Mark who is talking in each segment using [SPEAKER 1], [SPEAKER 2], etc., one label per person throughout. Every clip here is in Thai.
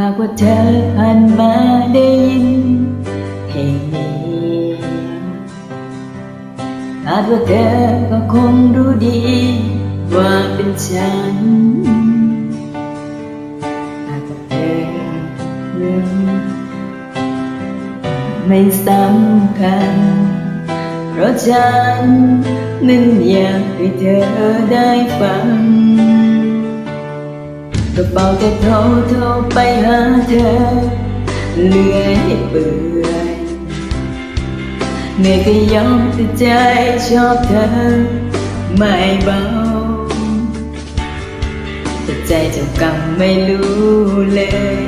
[SPEAKER 1] หากว่าเธอผ่านมาได้ยินเพลงนี้อาจว่าเธอก็คงรู้ดี ว่าเป็นฉันอาจว่าเธอยังไม่สำคัญ เพราะฉันนั้นอยากให้เธอได้ฟัง ก็เป่าแต่โทรโทรไปหาเธอเหลื่อยเปื่อยเหนื่อยก็ยอมแต่ใจชอบเธอไม่เบาแต่ใจเจ้ากรรมไม่รู้เลย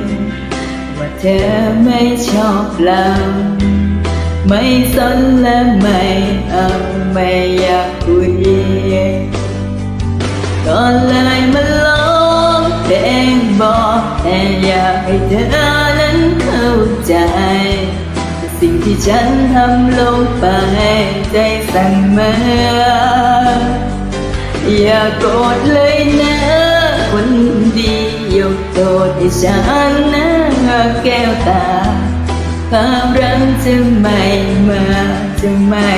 [SPEAKER 1] ว่าเธอไม่ชอบเราไม่สนและไม่เอาไม่อยากคุยากให้เธอนั้นเข้าใจ สิ่งที่ฉันทำลงไปใจสั่นเมื่ออย่าโกรธเลยนะคนดียกโทษให้ฉันนะแก้วตาความรักจะไม่มาจะไม่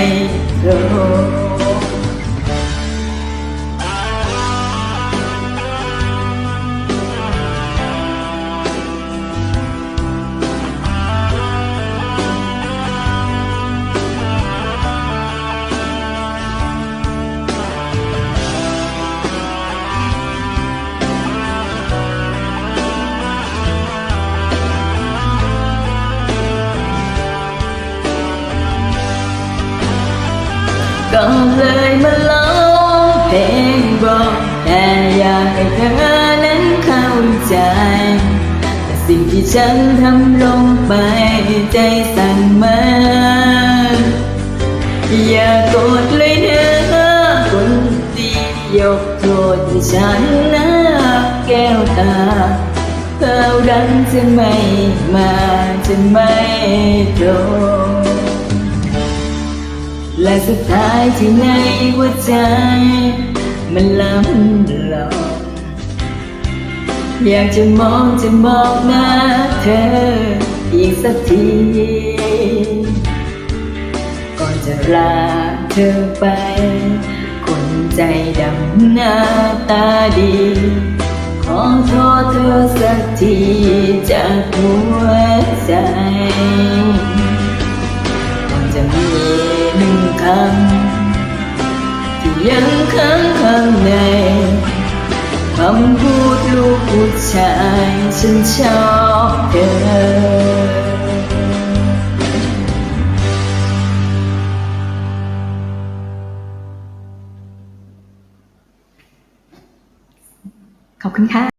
[SPEAKER 1] โกรธ ก็เลยมาร้องเพลงบอกแค่อยากให้เธอนั้นเข้าใจ แต่สิ่งที่ฉันทำลงไปใจสั่นมาอย่าโกรธเลยนะคนดียกโทษให้ฉันนะแก้วตาเขาดังจะไม่มาจะไม่โกรธ และสุดท้ายที่ในหัวใจ มันล้ำหลอกอยากจะมองจะมองหน้าเธอ อีกสักที ก่อนจะลาเธอไป คนใจดำหน้าตาดี ขอโทษเธอสักทีจากหัวใจ khăn. Chỉ những kháng khăn này Bóng hút lúc hút chạy, Chân cho đời Cảm ơn ค่ะ